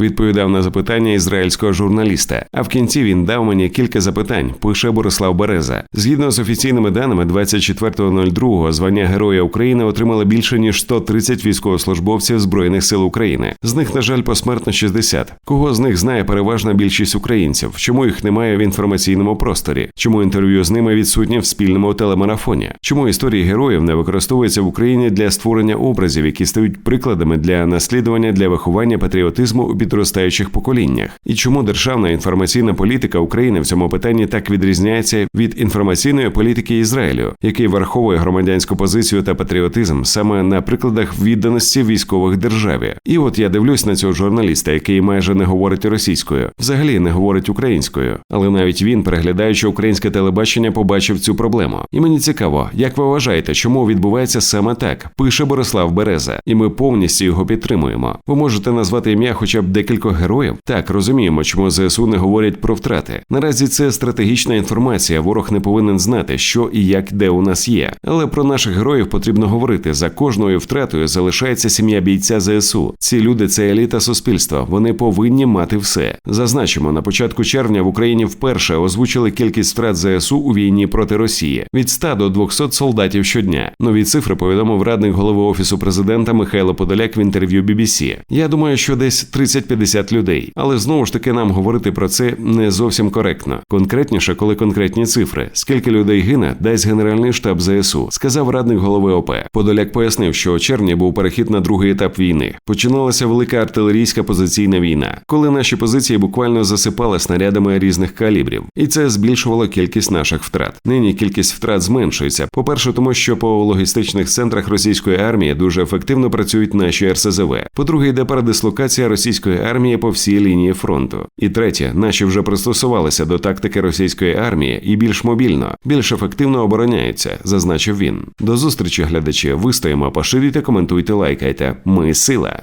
Відповідав на запитання ізраїльського журналіста. А в кінці він дав мені кілька запитань. Пише Борислав Береза. Згідно з офіційними даними, 24.02 звання Героя України отримали більше ніж 130 військовослужбовців збройних сил України. З них, на жаль, посмертно 60. Кого з них знає переважна більшість українців? Чому їх немає в інформаційному просторі? Чому інтерв'ю з ними відсутнє в спільному телемарафоні? Чому історії героїв не використовуються в Україні для створення образів, які стають прикладами для наслідування для виховання патріотизму у підростаючих поколіннях? І чому державна інформаційна політика України в цьому питанні так відрізняється від інформаційної політики Ізраїлю, який враховує громадянську позицію та патріотизм саме на прикладах відданості військових державі? І от я дивлюсь на цього журналіста, який майже не говорить російською, взагалі не говорить українською, але навіть він, переглядаючи українське телебачення, побачив цю проблему. І мені цікаво, як ви вважаєте, чому відбувається саме так? Пише Борислав Береза, і ми повністю його підтримуємо. Ви можете назвати ім'я хоча б декількох героїв? Так розуміємо, чому ЗСУ не говорять про втрати. Наразі це стратегічна інформація. Ворог не повинен знати, що і як де у нас є. Але про наших героїв потрібно говорити. За кожною втратою залишається сім'я бійця ЗСУ. Ці люди це еліта суспільства. Вони повинні мати все. Зазначимо, на початку червня в Україні вперше озвучили кількість втрат ЗСУ у війні проти Росії від 100 до 200 солдатів щодня. Нові цифри повідомив радник голови офісу президента Михайло Подоляк в інтерв'ю BBC. Я думаю, що десь 30-50 людей, але знову ж таки нам говорити про це не зовсім коректно. Конкретніше, коли конкретні цифри, скільки людей гине, дасть генеральний штаб ЗСУ, сказав радник голови ОП. Подоляк пояснив, що у червні був перехід на другий етап війни. Починалася велика артилерійська позиційна війна, коли наші позиції буквально засипали снарядами різних калібрів, і це збільшувало кількість наших втрат. Нині кількість втрат зменшується. По перше, тому що по логістичних центрах російської армії дуже ефективно працюють наші РСЗВ. По-друге, йде передислокація російської армії по всій лінії фронту. І третє, наші вже пристосувалися до тактики російської армії і більш мобільно, більш ефективно обороняються, зазначив він. До зустрічі, глядачі. Вистоїмо, поширюйте, коментуйте, лайкайте. Ми сила.